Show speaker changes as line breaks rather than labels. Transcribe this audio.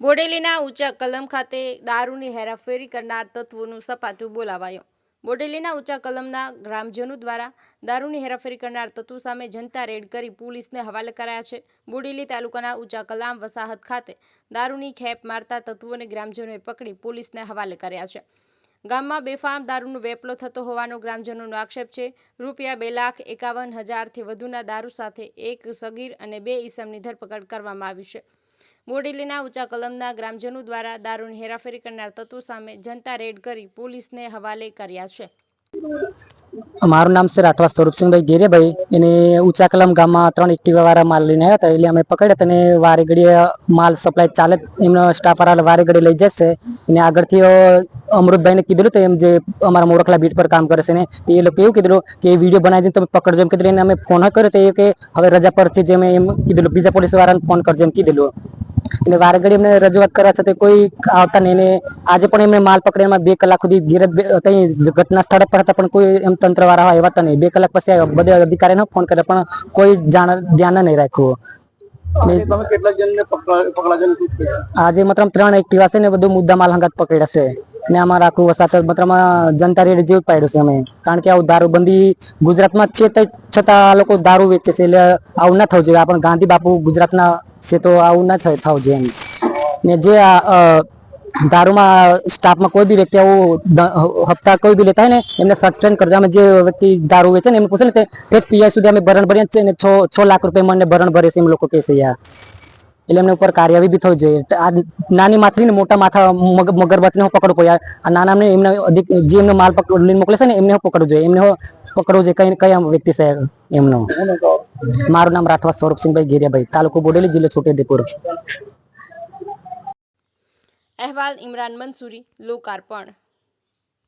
બોડેલીના ઊંચા કલમ ખાતે દારૂની હેરાફેરી કરનાર તત્વોનું સપાટું બોલાવાયું. બોડેલીના ઊંચા કલમના ગ્રામજનો દ્વારા દારૂની હેરાફેરી કરનાર તત્વો સામે જનતા રેડ કરી પોલીસને હવાલે કરાયા છે. બોડેલી તાલુકાના ઊંચા કલામ વસાહત ખાતે દારૂની ખેપ મારતા તત્વોને ગ્રામજનોએ પકડી પોલીસને હવાલે કર્યા છે. ગામમાં બેફામ દારૂનો વેપલો થતો હોવાનો ગ્રામજનોનો આક્ષેપ છે. રૂપિયા બે લાખ એકાવન હજારથી વધુના દારૂ સાથે એક સગીર અને બે ઈસમની ધરપકડ કરવામાં આવી છે. બોડેલીના ઊંચા કલમના ગ્રામજનો દ્વારા દારૂણ હેરાફેરી કરનાર તત્વો સામે જનતા રેડ કરી પોલીસને હવાલે કર્યા છે.
મારું નામ છે રાઠવા સ્વરૂપસિંહભાઈ ગેરેભાઈ. એને ઊંચા કલમ ગામમાં ત્રણ એક્ટિવા વાળા માલ લઈને આવ્યા હતા. એટલે અમે પકડ્યા અને વારે માલ સપ્લાય ચાલે એમનો સ્ટાફ વાળા વારે લઈ જશે. અને આગળથી અમૃતભાઈને કીધેલું તો એમ જે અમારા મોરખલા બીટ પર કામ કરે છે ને એ લોકો એવું કીધેલું કે વીડિયો બનાવી દઈને તમે પકડજો એમ કીધેલું. અમે ફોન કર્યો તો એ કે, હવે રજા પરથી જે એમ કીધેલું. બીજા પોલીસ વાળાને ફોન કરજો એમ કીધેલું. એટલે વારગડી એમને રજૂઆત કરવા છતાં કોઈ આવતા નહીં. આજે પણ એમને માલ પકડીને બે કલાક સુધી ઘેર કઈ ઘટના સ્થળ પર હતા પણ કોઈ એમ તંત્ર વાળા આવ્યા હતા નહીં. બે કલાક પછી. બધા અધિકારીને ફોન કર્યો પણ કોઈ જાણ ધ્યાન નહીં રાખ્યું? આજે મતલબ ત્રણ એક્ટિવા છે ને બધું મુદ્દા માલ હંગાત પકડ્યા છે. ને આમાં રાખવું વસાત મતલબ જનતા રેડ જેવું પાડ્યું છે અમે. કારણ કે આવું દારૂબંધી ગુજરાતમાં છે તે છતાં આ લોકો દારૂ વેચે છે એટલે આવું ના થવું જોઈએ. આપણ ગાંધી બાપુ ગુજરાતના છે તો આવું ના થાય- થવું જોઈએ ને જે દારૂમાં સ્ટાફમાં કોઈ બી વ્યક્તિ આવું હપ્તા કોઈ બી લેતા હોય ને, એમને સસ્પેન્ડ કરજો. અમે જે વ્યક્તિ દારૂ વેચે ને, એમને પૂછે ને તે તે પીઆઈ સુધી અમે ભરણ ભરીએ છીએ ને, છ છ લાખ રૂપિયા મને ભરણ ભરે છે, એમ લોકો કહે યાર. એટલે એમને ઉપર કાર્યવાહી બી થવી જોઈએ. આ નાની માથરી ને મોટા માથા, મગ- હું પકડવું પડ્યા આ નાના એમને જે એમનો માલ પકડ, લઈને મોકલે છે ને, એમને હું પકડવું જોઈએ. એમને પકડવું જોઈએ, કઈ, કયા વ્યક્તિ છે એમનો. મારું નામ રાઠવા સ્વરૂપસિંહભાઈ ગેરિયાભાઈ તાલુકો બોડેલી જિલ્લો છોટેઉદેપુર.
અહેવાલ ઇમરાન મંસૂરી લોકાર્પણ.